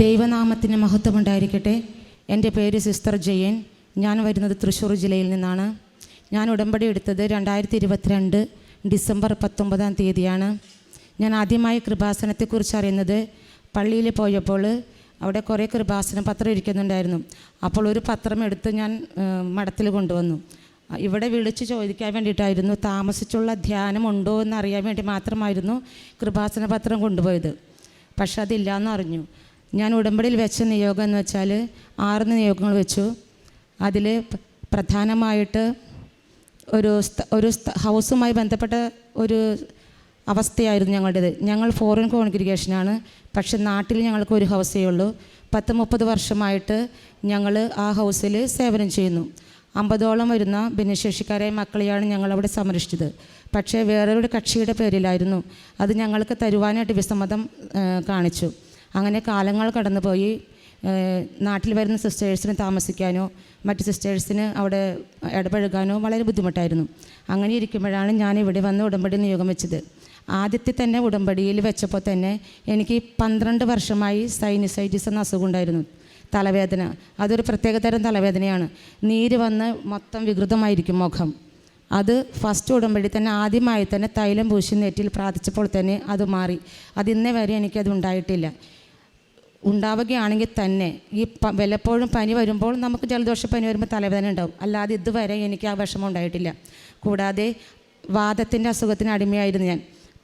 ദൈവനാമത്തിന് മഹത്വം ഉണ്ടായിരിക്കട്ടെ എന്റെ പേര് സിസ്റ്റർ ജയൻ. ഞാൻ വരുന്നത് തൃശ്ശൂർ ജില്ലയിൽ നിന്നാണ്. ഞാൻ ഉടമ്പടി എടുത്തത് രണ്ടായിരത്തി ഇരുപത്തിരണ്ട് ഡിസംബർ പത്തൊമ്പതാം തീയതിയാണ്. ഞാൻ ആദ്യമായി കൃപാസനത്തെക്കുറിച്ച് അറിയുന്നത് പള്ളിയിൽ പോയപ്പോൾ അവിടെ കുറേ കൃപാസന പത്രം ഇരിക്കുന്നുണ്ടായിരുന്നു. അപ്പോൾ ഒരു പത്രം എടുത്ത് ഞാൻ മഠത്തിൽ കൊണ്ടുവന്നു. ഇവിടെ വിളിച്ച് ചോദിക്കാൻ വേണ്ടിയിട്ടായിരുന്നു താമസിച്ചുള്ള ധ്യാനം ഉണ്ടോ എന്ന് അറിയാൻ വേണ്ടി മാത്രമായിരുന്നു കൃപാസന പത്രം കൊണ്ടുപോയത്. പക്ഷെ അതില്ല എന്ന് അറിഞ്ഞു. ഞാൻ ഉടമ്പടിയിൽ വെച്ച നിയോഗം എന്ന് വെച്ചാൽ ആറ് നിയോഗങ്ങൾ വെച്ചു. അതിൽ പ്രധാനമായിട്ട് ഒരു ഒരു ഹൗസുമായി ബന്ധപ്പെട്ട ഒരു അവസ്ഥയായിരുന്നു ഞങ്ങളുടേത്. ഞങ്ങൾ ഫോറിൻ കോൺഗ്രിഗേഷനാണ് പക്ഷെ നാട്ടിൽ ഞങ്ങൾക്ക് ഒരു ഹൗസേ ഉള്ളൂ. പത്ത് മുപ്പത് വർഷമായിട്ട് ഞങ്ങൾ ആ ഹൗസിൽ സേവനം ചെയ്യുന്നു. അമ്പതോളം വരുന്ന ഭിന്നശേഷിക്കാരായ മക്കളെയാണ് ഞങ്ങളവിടെ സംരക്ഷിച്ചത്. പക്ഷേ വേറൊരു കക്ഷിയുടെ പേരിലായിരുന്നു അത് ഞങ്ങൾക്ക് തരുവാനായിട്ട് വിസമ്മതം കാണിച്ചു. അങ്ങനെ കാലങ്ങൾ കടന്നുപോയി. നാട്ടിൽ വരുന്ന സിസ്റ്റേഴ്സിന് താമസിക്കാനോ മറ്റ് സിസ്റ്റേഴ്സിന് അവിടെ ഇടപഴകാനോ വളരെ ബുദ്ധിമുട്ടായിരുന്നു. അങ്ങനെ ഇരിക്കുമ്പോഴാണ് ഞാൻ ഇവിടെ വന്ന് ഉടമ്പടി നിയോഗം വെച്ചത്. ആദ്യത്തെ തന്നെ ഉടമ്പടിയിൽ വെച്ചപ്പോൾ തന്നെ എനിക്ക് പന്ത്രണ്ട് വർഷമായി സൈനിസൈറ്റിസ് എന്ന അസുഖം ഉണ്ടായിരുന്നു. തലവേദന. അതൊരു പ്രത്യേകതരം തലവേദനയാണ്. നീര് വന്ന് മൊത്തം വികൃതമായിരിക്കും മുഖം. അത് ഫസ്റ്റ് ഉടമ്പടി തന്നെ ആദ്യമായി തന്നെ തൈലം പൂശി നെറ്റിൽ പ്രാർത്ഥിച്ചപ്പോൾ തന്നെ അത് മാറി. അത് ഇന്നേ വരെ എനിക്കത് ഉണ്ടായിട്ടില്ല. ഉണ്ടാവുകയാണെങ്കിൽ തന്നെ ഈ വല്ലപ്പോഴും പനി വരുമ്പോൾ നമുക്ക് ജലദോഷ പനി വരുമ്പോൾ തലവേദന ഉണ്ടാവും. അല്ലാതെ ഇതുവരെ എനിക്ക് ആ വിഷമം ഉണ്ടായിട്ടില്ല. കൂടാതെ വാദത്തിന്റെ അസുഖത്തിന് അടിമയായിരുന്നു ഞാൻ.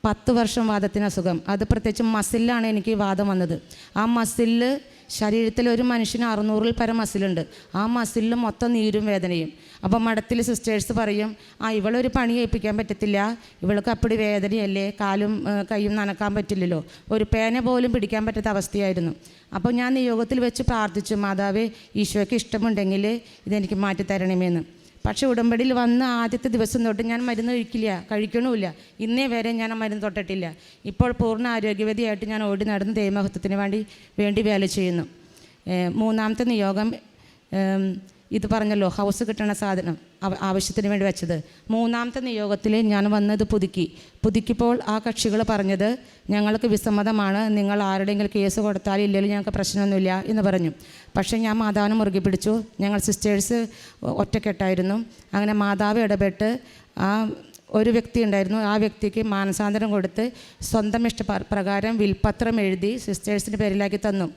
പത്ത് വർഷം വാദത്തിന് അസുഖം. അത് പ്രത്യേകിച്ച് മസിലാണ് എനിക്ക് വാദം വന്നത്. ആ മസിൽ ശരീരത്തിൽ ഒരു മനുഷ്യന് അറുന്നൂറിൽ പരം മസിലുണ്ട്. ആ മസിലിൽ മൊത്തം നീരും വേദനയും. അപ്പോൾ മഠത്തിൽ സിസ്റ്റേഴ്സ് പറയും ആ ഇവളൊരു പണി ഏൽപ്പിക്കാൻ പറ്റത്തില്ല. ഇവൾക്ക് അപ്പടി വേദനയല്ലേ. കാലും കൈയും നനക്കാൻ പറ്റില്ലല്ലോ. ഒരു പേന പോലും പിടിക്കാൻ പറ്റാത്ത അവസ്ഥയായിരുന്നു. അപ്പോൾ ഞാൻ നിയോഗത്തിൽ വെച്ച് പ്രാർത്ഥിച്ചു മാതാവേ ഈശോയ്ക്ക് ഇഷ്ടമുണ്ടെങ്കിൽ ഇതെനിക്ക് മാറ്റിത്തരണമേന്ന്. പക്ഷേ ഉടമ്പടിയിൽ വന്ന ആദ്യത്തെ ദിവസം തൊട്ട് ഞാൻ മരുന്ന് കഴിക്കില്ല കഴിക്കണമില്ല. ഇന്നേ വരെ ഞാൻ ആ മരുന്ന് തൊട്ടിട്ടില്ല. ഇപ്പോൾ പൂർണ ആരോഗ്യവതിയായിട്ട് ഞാൻ ഓടി നടന്ന് ദൈവമഹത്വത്തിന് വേണ്ടി വേണ്ടി വേല ചെയ്യുന്നു. മൂന്നാമത്തെ നിയോഗം ഇത് പറഞ്ഞല്ലോ ഹൗസ് കിട്ടണ സാധനം ആവശ്യത്തിന് വേണ്ടി വെച്ചത്. മൂന്നാമത്തെ നിയോഗത്തിൽ ഞാൻ വന്നത് പുതുക്കി. പുതുക്കിപ്പോൾ ആ കക്ഷികൾ പറഞ്ഞത് ഞങ്ങൾക്ക് വിസമ്മതമാണ് നിങ്ങൾ ആരുടെയെങ്കിലും കേസ് കൊടുത്താൽ ഇല്ലെങ്കിൽ ഞങ്ങൾക്ക് പ്രശ്നമൊന്നുമില്ല എന്ന് പറഞ്ഞു. പക്ഷേ ഞാൻ മാതാവിനെ മുറുകെ പിടിച്ചു. ഞങ്ങൾ സിസ്റ്റേഴ്സ് ഒറ്റക്കെട്ടായിരുന്നു. അങ്ങനെ മാതാവ് ഇടപെട്ട് ആ ഒരു വ്യക്തി ഉണ്ടായിരുന്നു. ആ വ്യക്തിക്ക് മാനസാന്തരം കൊടുത്ത് സ്വന്തം ഇഷ്ടപ്രകാരം വിൽപത്രം എഴുതി സിസ്റ്റേഴ്സിന്റെ പേരിലാക്കി തന്നു.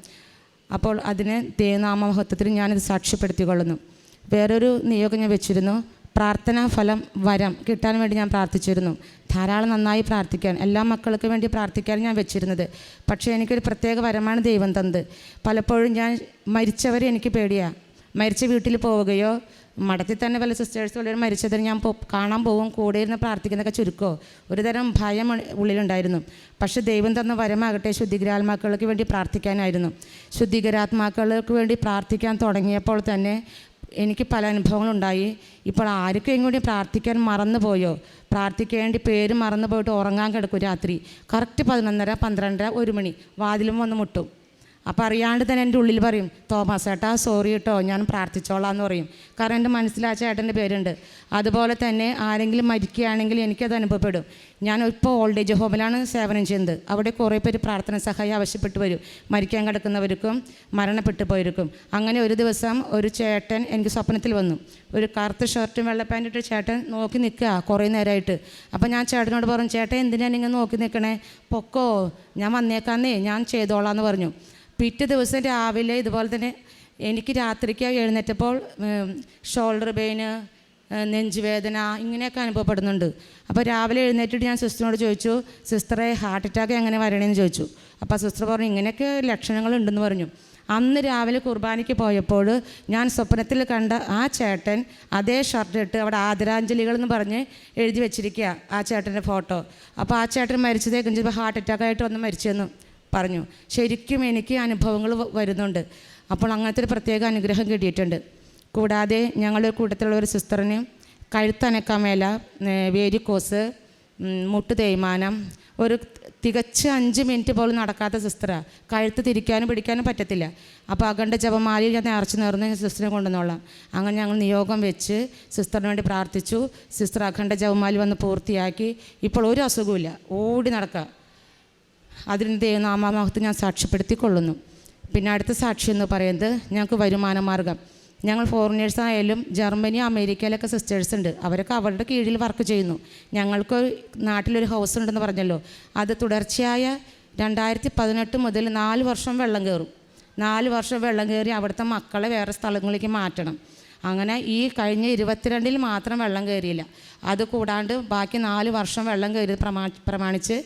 അപ്പോൾ അതിനെ ദേവനാമഹത്വത്തിൽ ഞാനിത് സാക്ഷ്യപ്പെടുത്തിക്കൊള്ളുന്നു. വേറൊരു നിയോഗം ഞാൻ വെച്ചിരുന്നു. പ്രാർത്ഥനാ ഫലം വരം. കിട്ടാൻ വേണ്ടി ഞാൻ പ്രാർത്ഥിച്ചിരുന്നു. ധാരാളം നന്നായി പ്രാർത്ഥിക്കാൻ എല്ലാ മക്കൾക്കും വേണ്ടി പ്രാർത്ഥിക്കാൻ ഞാൻ വെച്ചിരുന്നത്. പക്ഷേ എനിക്കൊരു പ്രത്യേക വരമാണ് ദൈവം തന്നത്. പലപ്പോഴും ഞാൻ മരിച്ചവരെ എനിക്ക് പേടിയാണ് മരിച്ച വീട്ടിൽ പോവുകയോ മഠത്തിൽ തന്നെ പല സിസ്റ്റേഴ്സ് വളരെ മരിച്ചതിന് ഞാൻ കാണാൻ പോകും കൂടെ ഇരുന്ന് പ്രാർത്ഥിക്കുന്നതൊക്കെ ചുരുക്കോ? ഒരു തരം ഭയം ഉള്ളിലുണ്ടായിരുന്നു. പക്ഷേ ദൈവം തന്ന വരമാകട്ടെ ശുദ്ധികരാത്മാക്കൾക്ക് വേണ്ടി പ്രാർത്ഥിക്കാനായിരുന്നു. ശുദ്ധികരാത്മാക്കൾക്ക് വേണ്ടി പ്രാർത്ഥിക്കാൻ തുടങ്ങിയപ്പോൾ തന്നെ എനിക്ക് പല അനുഭവങ്ങളുണ്ടായി. ഇപ്പോൾ ആർക്കും കൂടി പ്രാർത്ഥിക്കാൻ മറന്നുപോയോ? പ്രാർത്ഥിക്കേണ്ടി പേര് മറന്നു പോയിട്ട് ഉറങ്ങാൻ കിടക്കും രാത്രി. കറക്റ്റ് പതിനൊന്നര പന്ത്രണ്ടര ഒരു മണി. വാതിലും വന്ന് മുട്ടും. അപ്പോൾ അറിയാണ്ട് തന്നെ എന്റെ ഉള്ളിൽ പറയും തോമസ് ഏട്ടാ സോറി കേട്ടോ ഞാൻ പ്രാർത്ഥിച്ചോളാം എന്ന് പറയും. കാരണം എന്റെ മനസ്സിൽ ആ ചേട്ടന്റെ പേരുണ്ട്. അതുപോലെ തന്നെ ആരെങ്കിലും മരിക്കുകയാണെങ്കിൽ എനിക്കത് അനുഭവപ്പെടും. ഞാൻ ഇപ്പോൾ ഓൾഡ് ഏജ് ഹോമിലാണ് സേവനം ചെയ്യുന്നത്. അവിടെ കുറേ പേര് പ്രാർത്ഥന സഹായം ആവശ്യപ്പെട്ട് വരും. മരിക്കാൻ കിടക്കുന്നവർക്കും മരണപ്പെട്ടു പോയിരിക്കും അങ്ങനെ ഒരു ദിവസം ഒരു ചേട്ടൻ എനിക്ക് സ്വപ്നത്തിൽ വന്നു. ഒരു കറുത്ത ഷർട്ടും വെള്ള ഇട്ട് ചേട്ടൻ നോക്കി നിൽക്കുക കുറേ നേരമായിട്ട്. അപ്പോൾ ഞാൻ ചേട്ടനോട് പറഞ്ഞു ചേട്ടൻ എന്തിനാണ് നിങ്ങൾ നോക്കി നിൽക്കണേ? പൊക്കോ ഞാൻ വന്നേക്കാന്നേ ഞാൻ ചെയ്തോളാം എന്ന് പറഞ്ഞു. പിറ്റേ ദിവസം രാവിലെ ഇതുപോലെ തന്നെ എനിക്ക് രാത്രിക്ക് എഴുന്നേറ്റപ്പോൾ ഷോൾഡർ പെയിന് നെഞ്ചുവേദന ഇങ്ങനെയൊക്കെ അനുഭവപ്പെടുന്നുണ്ട്. അപ്പോൾ രാവിലെ എഴുന്നേറ്റിട്ട് ഞാൻ സിസ്റ്ററിനോട് ചോദിച്ചു സിസ്റ്ററെ ഹാർട്ട് അറ്റാക്ക് എങ്ങനെ വരണമെന്ന് ചോദിച്ചു. അപ്പോൾ സിസ്റ്റർ പറഞ്ഞു ഇങ്ങനെയൊക്കെ ലക്ഷണങ്ങളുണ്ടെന്ന് പറഞ്ഞു. അന്ന് രാവിലെ കുർബാനയ്ക്ക് പോയപ്പോൾ ഞാൻ സ്വപ്നത്തിൽ കണ്ട ആ ചേട്ടൻ അതേ ഷർട്ട് ഇട്ട് അവിടെ ആദരാഞ്ജലികൾ എന്ന് പറഞ്ഞ് എഴുതി വെച്ചിരിക്കുക ആ ചേട്ടന്റെ ഫോട്ടോ അപ്പോൾ ആ ചേട്ടൻ മരിച്ചതേ ചിലപ്പോൾ ഹാർട്ട് അറ്റാക്കായിട്ട് വന്ന് മരിച്ചെന്ന്. പറഞ്ഞു. ശരിക്കും എനിക്ക് അനുഭവങ്ങൾ വരുന്നുണ്ട്. അപ്പോൾ അങ്ങനത്തെ ഒരു പ്രത്യേക അനുഗ്രഹം കിട്ടിയിട്ടുണ്ട്. കൂടാതെ ഞങ്ങളുടെ കൂട്ടത്തിലുള്ള ഒരു സിസ്റ്ററിന് കഴുത്തനക്കാൻ മേല വേരിക്കോസ് മുട്ട് തേയ്മാനം ഒരു തികച്ച് അഞ്ച് മിനിറ്റ് പോലും നടക്കാത്ത സിസ്റ്ററാണ് കഴുത്ത് തിരിക്കാനും പിടിക്കാനും പറ്റത്തില്ല. അപ്പോൾ അഖണ്ഡ ജപമാലയിൽ ഞാൻ നേർച്ച നേർന്ന് സിസ്റ്ററിനെ കൊണ്ടുവന്നോളാം. അങ്ങനെ ഞങ്ങൾ നിയോഗം വെച്ച് സിസ്റ്ററിന് വേണ്ടി പ്രാർത്ഥിച്ചു. സിസ്റ്റർ അഖണ്ഡ ജപമാലി വന്ന് പൂർത്തിയാക്കി. ഇപ്പോൾ ഒരു അസുഖമില്ല ഓടി നടക്കുക അതിന് ദൈവനാമമഹത്ത് ഞാൻ സാക്ഷ്യപ്പെടുത്തിക്കൊള്ളുന്നു. പിന്നെ അടുത്ത സാക്ഷി എന്ന് പറയുന്നത് ഞങ്ങൾക്ക് വരുമാന മാർഗം ഞങ്ങൾ ഫോറിനേഴ്സ് ആയാലും ജർമ്മനി അമേരിക്കയിലൊക്കെ സിസ്റ്റേഴ്സ് ഉണ്ട്. അവരൊക്കെ അവരുടെ കീഴിൽ വർക്ക് ചെയ്യുന്നു. ഞങ്ങൾക്ക് നാട്ടിലൊരു ഹൗസ് ഉണ്ടെന്ന് പറഞ്ഞല്ലോ. അത് തുടർച്ചയായ രണ്ടായിരത്തി പതിനെട്ട് മുതൽ നാല് വർഷം വെള്ളം കയറും. നാല് വർഷം വെള്ളം കയറി അവിടുത്തെ മക്കളെ വേറെ സ്ഥലങ്ങളിലേക്ക് മാറ്റണം. അങ്ങനെ ഈ കഴിഞ്ഞ ഇരുപത്തിരണ്ടിൽ മാത്രം വെള്ളം കയറിയില്ല. അത് കൂടാണ്ട് ബാക്കി നാല് വർഷം വെള്ളം കയറി പ്രമാ പ്രമാണിച്ച്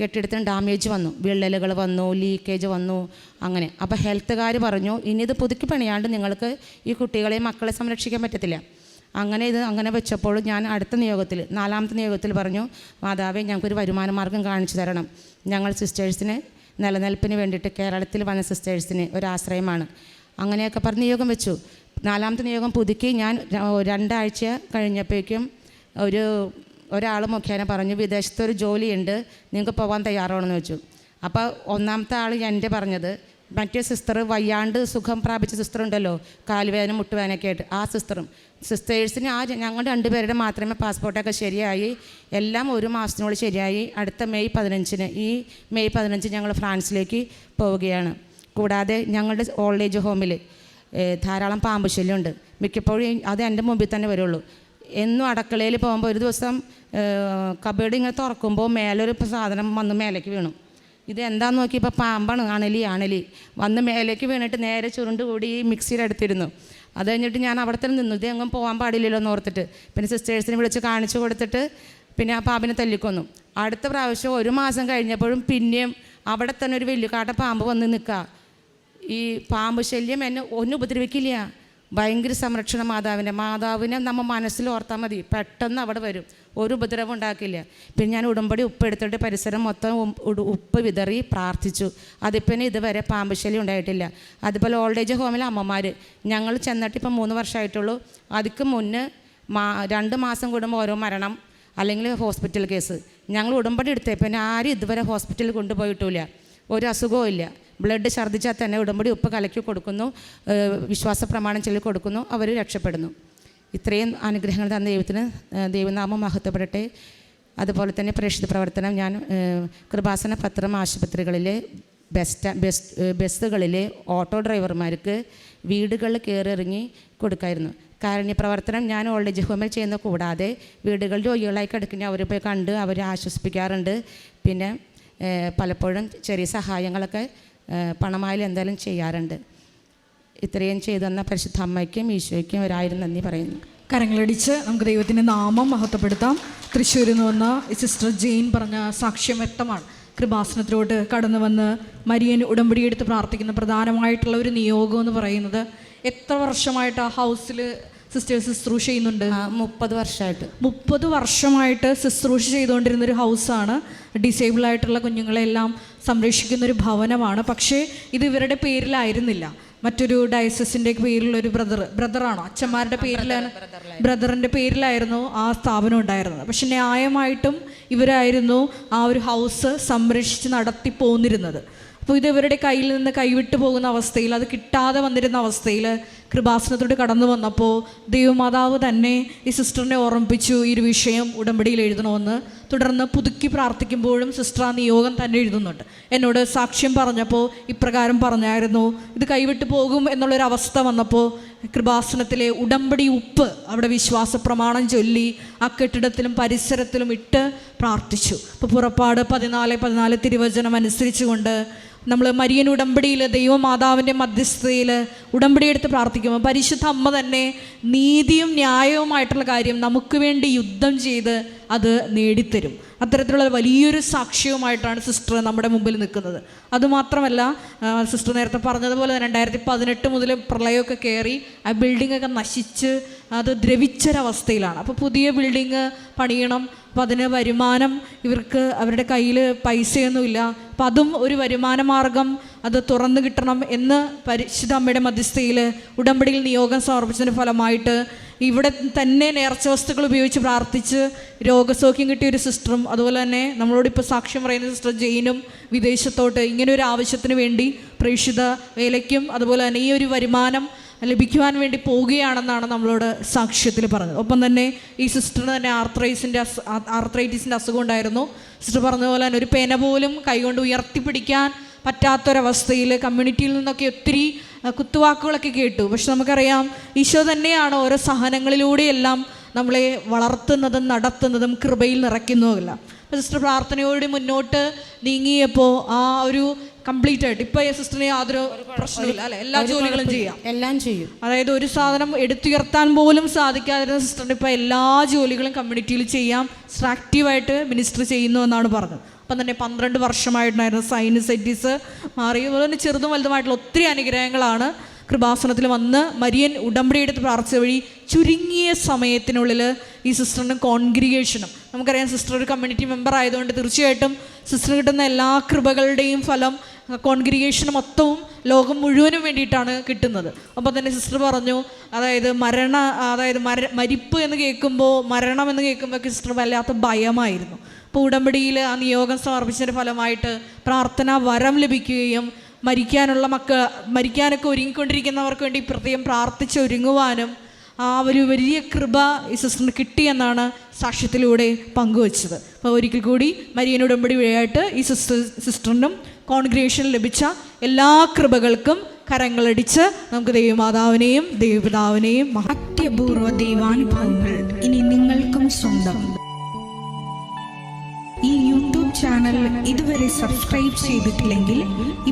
കെട്ടിടത്തിന് ഡാമേജ് വന്നു. വിള്ളലുകൾ വന്നു ലീക്കേജ് വന്നു അങ്ങനെ. അപ്പോൾ ഹെൽത്തുകാർ പറഞ്ഞു ഇനി ഇത് പുതുക്കി പണിയാണ്ട് നിങ്ങൾക്ക് ഈ കുട്ടികളെയും മക്കളെ സംരക്ഷിക്കാൻ പറ്റത്തില്ല. അങ്ങനെ ഇത് അങ്ങനെ വെച്ചപ്പോൾ ഞാൻ അടുത്ത നിയോഗത്തിൽ നാലാമത്തെ നിയോഗത്തിൽ പറഞ്ഞു മാതാവേ ഞങ്ങൾക്കൊരു വരുമാന മാർഗം കാണിച്ചു തരണം. ഞങ്ങൾ സിസ്റ്റേഴ്സിന് നിലനിൽപ്പിന് വേണ്ടിയിട്ട് കേരളത്തിൽ വന്ന സിസ്റ്റേഴ്സിന് ഒരാശ്രയമാണ് അങ്ങനെയൊക്കെ പറഞ്ഞ് നിയോഗം വെച്ചു. നാലാമത്തെ നിയോഗം പുതുക്കി ഞാൻ രണ്ടാഴ്ച കഴിഞ്ഞപ്പോഴേക്കും ഒരു ഒരാൾ മുഖേന പറഞ്ഞു വിദേശത്തൊരു ജോലിയുണ്ട് നിങ്ങൾക്ക് പോകാൻ തയ്യാറാണെന്ന് വെച്ചു അപ്പോൾ ഒന്നാമത്തെ ആൾ എന്റെ പറഞ്ഞത് മറ്റേ സിസ്റ്റർ വയ്യാണ്ട് സുഖം പ്രാപിച്ച സിസ്റ്റർ ഉണ്ടല്ലോ കാലുവേദന മുട്ടുവേദനയൊക്കെ ആയിട്ട്. ആ സിസ്റ്ററും സിസ്റ്റേഴ്സിന് ആ ഞങ്ങൾ രണ്ടുപേരുടെ മാത്രമേ പാസ്പോർട്ടൊക്കെ ശരിയായി എല്ലാം ഒരു മാസത്തിനുള്ളിൽ ശരിയായി. അടുത്ത മെയ് പതിനഞ്ചിന് ഈ മെയ് പതിനഞ്ച് ഞങ്ങൾ ഫ്രാൻസിലേക്ക് പോവുകയാണ്. കൂടാതെ ഞങ്ങളുടെ ഓൾഡ് ഏജ് ഹോമിൽ ധാരാളം പാമ്പുശല്യമുണ്ട്. മിക്കപ്പോഴും അത് എന്റെ മുമ്പിൽ തന്നെ വരുള്ളൂ. എന്നും അടക്കളയിൽ പോകുമ്പോൾ ഒരു ദിവസം കബേഡ് ഇങ്ങനെ തുറക്കുമ്പോൾ മേലൊരു സാധനം വന്ന് മേലേക്ക് വീണു. ഇത് എന്താന്ന് നോക്കിയപ്പോൾ പാമ്പാണ് അണലി അണലി വന്ന് മേലേക്ക് വീണിട്ട് നേരെ ചുരുണ്ട് കൂടി അടുത്തിരുന്നു അത് കഴിഞ്ഞിട്ട് ഞാൻ അവിടെ തന്നെ നിന്നു. ഇത് എങ്ങും പോകാൻ പാടില്ലല്ലോ എന്ന് ഓർത്തിട്ട്. പിന്നെ സിസ്റ്റേഴ്സിനെ വിളിച്ച് കാണിച്ചു കൊടുത്തിട്ട് പിന്നെ ആ പാമ്പിനെ തല്ലിക്കൊന്നു. അടുത്ത പ്രാവശ്യം ഒരു മാസം കഴിഞ്ഞപ്പോഴും പിന്നെയും അവിടെ തന്നെ ഒരു വെല്ലുകാട്ട പാമ്പ് വന്ന് നിൽക്കുക. ഈ പാമ്പ് ശല്യം എന്നെ ഒന്നും ഉപദ്രവിക്കില്ല. ഭയങ്കര സംരക്ഷണ മാതാവിന്റെ മാതാവിനെ നമ്മൾ മനസ്സിൽ ഓർത്താൽ മതി. പെട്ടെന്ന് അവിടെ വരും. ഒരു ഉപദ്രവം ഉണ്ടാക്കില്ല. പിന്നെ ഞാൻ ഉടമ്പടി ഉപ്പ് എടുത്തിട്ട് പരിസരം മൊത്തം ഉപ്പ് വിതറി പ്രാർത്ഥിച്ചു. അതിപ്പിന്നെ ഇതുവരെ പാമ്പ് ഉണ്ടായിട്ടില്ല. അതുപോലെ ഓൾഡ് ഏജ് ഹോമിലെ അമ്മമാർ. ഞങ്ങൾ ചെന്നിട്ട് ഇപ്പം മൂന്ന് വർഷമായിട്ടുള്ളൂ. അതിക്ക് മുന്നേ മാ രണ്ട് മാസം കൂടുമ്പോൾ ഓരോ മരണം അല്ലെങ്കിൽ ഹോസ്പിറ്റൽ കേസ്. ഞങ്ങൾ ഉടമ്പടി എടുത്തേ. പിന്നെ ആരും ഇതുവരെ ഹോസ്പിറ്റലിൽ കൊണ്ടുപോയിട്ടില്ല. ഒരു അസുഖവും ഇല്ല. ബ്ലഡ് ഛർദ്ദിച്ചാൽ തന്നെ ഉടമ്പടി ഉപ്പ് കലക്കി കൊടുക്കുന്നു വിശ്വാസ പ്രമാണം ചൊല്ലി കൊടുക്കുന്നു അവർ രക്ഷപ്പെടുന്നു. ഇത്രയും അനുഗ്രഹങ്ങൾ തന്ന ദൈവത്തിന് ദൈവനാമം മഹത്വപ്പെടട്ടെ. അതുപോലെ തന്നെ പ്രേക്ഷിത പ്രവർത്തനം ഞാൻ കൃപാസന പത്രം ആശുപത്രികളിലെ ബെസ്റ്റ് ബസ് ബസ്സുകളിലെ ഓട്ടോ ഡ്രൈവർമാർക്ക് വീടുകളിൽ കയറിയിറങ്ങി കൊടുക്കായിരുന്നു. കാരുണ്യ പ്രവർത്തനം ഞാൻ ഓൾഡ് ഏജ് ഹോമിൽ ചെയ്യുന്ന കൂടാതെ വീടുകളിൽ രോഗികളായി കിടക്കുന്ന അവരെ പോയി കണ്ട് അവരെ ആശ്വസിപ്പിക്കാറുണ്ട്. പിന്നെ പലപ്പോഴും ചെറിയ സഹായങ്ങളൊക്കെ പണമായാലും എന്തായാലും ചെയ്യാറുണ്ട്. ഇത്രയും ചെയ്തു തന്ന പരിശുദ്ധ അമ്മയ്ക്കും ഈശോയ്ക്കും ഒരായിരം നന്ദി പറയുന്നു. കരങ്ങളടിച്ച് നമുക്ക് ദൈവത്തിന്റെ നാമം മഹത്വപ്പെടുത്താം. തൃശ്ശൂരിൽ നിന്ന് വന്ന സിസ്റ്റർ ജെയിൻ പറഞ്ഞ സാക്ഷ്യം വ്യക്തമാണ്. കൃപാസനത്തിലോട്ട് കടന്നു വന്ന് മരിയൻ ഉടമ്പടിയെടുത്ത് പ്രാർത്ഥിക്കുന്ന പ്രധാനമായിട്ടുള്ള ഒരു നിയോഗം എന്ന് പറയുന്നത് എത്ര വർഷമായിട്ട് ആ ഹൗസിൽ സിസ്റ്റേഴ്സ് ശുശ്രൂഷ ചെയ്യുന്നുണ്ട്? മുപ്പത് വർഷമായിട്ട് മുപ്പത് വർഷമായിട്ട് ശുശ്രൂഷ ചെയ്തുകൊണ്ടിരുന്ന ഒരു ഹൗസാണ്. ഡിസേബിൾ ആയിട്ടുള്ള കുഞ്ഞുങ്ങളെല്ലാം സംരക്ഷിക്കുന്ന ഒരു ഭവനമാണ്. പക്ഷേ ഇത് ഇവരുടെ പേരിലായിരുന്നില്ല. മറ്റൊരു ഡയസസിന്റെ ഒരു ബ്രദർ ബ്രദറാണോ? അച്ഛന്മാരുടെ പേരിലാണ് ബ്രദറിന്റെ പേരിലായിരുന്നു ആ സ്ഥാപനം ഉണ്ടായിരുന്നത്. പക്ഷെ ന്യായമായിട്ടും ഇവരായിരുന്നു ആ ഒരു ഹൗസ് സംരക്ഷിച്ച് നടത്തി പോന്നിരുന്നത്. അപ്പോൾ ഇത് ഇവരുടെ കയ്യിൽ നിന്ന് കൈവിട്ടു പോകുന്ന അവസ്ഥയിൽ അത് കിട്ടാതെ വന്നിരുന്ന അവസ്ഥയിൽ കൃപാസനത്തോട് കടന്നു വന്നപ്പോൾ ദൈവമാതാവ് തന്നെ ഈ സിസ്റ്ററിനെ ഓർമ്മിപ്പിച്ചു ഈ ഒരു വിഷയം ഉടമ്പടിയിൽ എഴുതണമെന്ന്. തുടർന്ന് പുതുക്കി പ്രാർത്ഥിക്കുമ്പോഴും സിസ്റ്റർ ആ നിയോഗം തന്നെ എഴുതുന്നുണ്ട്. എന്നോട് സാക്ഷ്യം പറഞ്ഞപ്പോൾ ഇപ്രകാരം പറഞ്ഞായിരുന്നു ഇത് കൈവിട്ടു പോകും എന്നുള്ളൊരവസ്ഥ വന്നപ്പോൾ കൃപാസനത്തിലെ ഉടമ്പടി ഉപ്പ് അവിടെ വിശ്വാസ പ്രമാണം ചൊല്ലി ആ കെട്ടിടത്തിലും പരിസരത്തിലും ഇട്ട് പ്രാർത്ഥിച്ചു. അപ്പോൾ പുറപ്പാട് പതിനാല് പതിനാല് തിരുവചനം അനുസരിച്ചുകൊണ്ട് നമ്മൾ മരിയൻ ഉടമ്പടിയിൽ ദൈവമാതാവിന്റെ മധ്യസ്ഥതയിൽ ഉടമ്പടി എടുത്ത് പ്രാർത്ഥിക്കുമ്പോൾ പരിശുദ്ധ അമ്മ തന്നെ നീതിയും ന്യായവുമായിട്ടുള്ള കാര്യം നമുക്ക് വേണ്ടി യുദ്ധം ചെയ്ത് അത് നേടിത്തരും. അത്തരത്തിലുള്ള വലിയൊരു സാക്ഷ്യവുമായിട്ടാണ് സിസ്റ്റർ നമ്മുടെ മുമ്പിൽ നിൽക്കുന്നത്. അതുമാത്രമല്ല സിസ്റ്റർ നേരത്തെ പറഞ്ഞതുപോലെ രണ്ടായിരത്തി പതിനെട്ട് മുതൽ പ്രളയമൊക്കെ കയറി ആ ബിൽഡിംഗ് ഒക്കെ നശിച്ച് അത് ദ്രവിച്ചൊരവസ്ഥയിലാണ്. അപ്പോൾ പുതിയ ബിൽഡിങ് പണിയണം അപ്പോൾ അതിന് വരുമാനം ഇവർക്ക് അവരുടെ കയ്യിൽ പൈസയൊന്നുമില്ല. അപ്പം അതും ഒരു വരുമാന മാർഗം. അത് തുറന്നു കിട്ടണം എന്ന് പരിശുദ്ധ അമ്മയുടെ മധ്യസ്ഥയിൽ ഉടമ്പടിയിൽ നിയോഗം സമർപ്പിച്ചതിന്റെ ഫലമായിട്ട് ഇവിടെ തന്നെ നേർച്ച വസ്തുക്കൾ ഉപയോഗിച്ച് പ്രാർത്ഥിച്ച് രോഗസൗഖ്യം കിട്ടിയ ഒരു സിസ്റ്ററും അതുപോലെ തന്നെ നമ്മളോട് ഇപ്പോൾ സാക്ഷ്യം പറയുന്ന സിസ്റ്റർ ജെയിനും വിദേശത്തോട്ട് ഇങ്ങനെ ഒരു ആവശ്യത്തിന് വേണ്ടി പ്രേക്ഷിത വേലയ്ക്കും അതുപോലെ തന്നെ ഈ ഒരു വരുമാനം ലഭിക്കുവാൻ വേണ്ടി പോവുകയാണെന്നാണ് നമ്മളോട് സാക്ഷ്യത്തിൽ പറഞ്ഞത്. ഒപ്പം തന്നെ ഈ സിസ്റ്ററിന് തന്നെ ആർത്രൈസിന്റെ ആർത്രൈറ്റിസിന്റെ അസുഖം ഉണ്ടായിരുന്നു. സിസ്റ്റർ പറഞ്ഞ തന്നെ ഒരു പേന പോലും കൈകൊണ്ട് ഉയർത്തിപ്പിടിക്കാൻ പറ്റാത്തൊരവസ്ഥയിൽ കമ്മ്യൂണിറ്റിയിൽ നിന്നൊക്കെ ഒത്തിരി കുത്തുവാക്കുകളൊക്കെ കേട്ടു. പക്ഷെ നമുക്കറിയാം ഈശോ തന്നെയാണ് ഓരോ സഹനങ്ങളിലൂടെയെല്ലാം നമ്മളെ വളർത്തുന്നതും നടത്തുന്നതും കൃപയിൽ നിറയ്ക്കുന്നതുമല്ല സിസ്റ്റർ പ്രാർത്ഥനയോടെ മുന്നോട്ട് നീങ്ങിയപ്പോൾ ആ ഒരു കംപ്ലീറ്റ് ആയിട്ട് ഇപ്പൊ സിസ്റ്ററിന് യാതൊരു പ്രശ്നമില്ല അല്ലെ? എല്ലാ ജോലികളും ചെയ്യാം. എല്ലാം ചെയ്യും. അതായത് ഒരു സാധനം എടുത്തുയർത്താൻ പോലും സാധിക്കാതിരുന്ന സിസ്റ്ററിന് ഇപ്പൊ എല്ലാ ജോലികളും കമ്മ്യൂണിറ്റിയിൽ ചെയ്യാം. ആക്റ്റീവായിട്ട് മിനിസ്റ്റർ ചെയ്യുന്നു എന്നാണ് പറഞ്ഞത്. അപ്പം തന്നെ പന്ത്രണ്ട് വർഷമായിട്ടുണ്ടായിരുന്ന സെറ്റീസ് മാറി. അതുപോലെ തന്നെ ചെറുതും വലുതുമായിട്ടുള്ള ഒത്തിരി അനുഗ്രഹങ്ങളാണ് കൃപാസനത്തിൽ വന്ന് മരിയൻ ഉടമ്പടി എടുത്ത് പ്രാർത്ഥിച്ച വഴി ചുരുങ്ങിയ സമയത്തിനുള്ളിൽ ഈ സിസ്റ്ററിനും കോൺഗ്രിഗേഷനും നമുക്കറിയാം സിസ്റ്റർ ഒരു കമ്മ്യൂണിറ്റി മെമ്പർ ആയതുകൊണ്ട് തീർച്ചയായിട്ടും സിസ്റ്റർ കിട്ടുന്ന എല്ലാ കൃപകളുടെയും ഫലം കോൺഗ്രിഗേഷൻ മൊത്തവും ലോകം മുഴുവനും വേണ്ടിയിട്ടാണ് കിട്ടുന്നത്. അപ്പോൾ തന്നെ സിസ്റ്റർ പറഞ്ഞു അതായത് മരണ അതായത് മര മരിപ്പ് എന്ന് കേൾക്കുമ്പോൾ മരണം എന്ന് കേൾക്കുമ്പോൾ സിസ്റ്റർ വല്ലാത്ത ഭയമായിരുന്നു. അപ്പോൾ ഉടമ്പടിയിൽ ആ നിയോഗം സമർപ്പിച്ചതിന്റെ ഫലമായിട്ട് പ്രാർത്ഥന വരം ലഭിക്കുകയും മരിക്കാനുള്ള മക്ക മരിക്കാനൊക്കെ ഒരുങ്ങിക്കൊണ്ടിരിക്കുന്നവർക്ക് വേണ്ടി പ്രത്യേകം പ്രാർത്ഥിച്ച് ഒരുങ്ങുവാനും ആ ഒരു വലിയ കൃപ ഈ സിസ്റ്ററിന് കിട്ടിയെന്നാണ് സാക്ഷ്യത്തിലൂടെ പങ്കുവച്ചത്. അപ്പോൾ ഒരിക്കൽ കൂടി മരിയൻ ഉടമ്പടി വഴിയായിട്ട് ഈ സിസ്റ്റർ സിസ്റ്ററിനും കോൺഗ്രിഗേഷൻ ലഭിച്ച എല്ലാ കൃപകൾക്കും കരങ്ങളടിച്ച് നമുക്ക് ദൈവമാതാവിനെയും ദൈവപിതാവിനെയും അത്യപൂർവ ദൈവാനുഭവങ്ങൾ ഇനി നിങ്ങൾക്കും സ്വന്തം. ഈ യൂട്യൂബ് ചാനൽ ഇതുവരെ സബ്സ്ക്രൈബ് ചെയ്തിട്ടില്ലെങ്കിൽ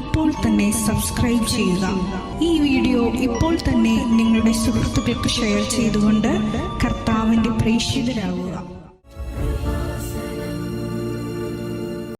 ഇപ്പോൾ തന്നെ സബ്സ്ക്രൈബ് ചെയ്യുക. ഈ വീഡിയോ ഇപ്പോൾ തന്നെ നിങ്ങളുടെ സുഹൃത്തുക്കൾക്ക് ഷെയർ ചെയ്തുകൊണ്ട് കർത്താവിന്റെ പ്രേക്ഷിതരാകുക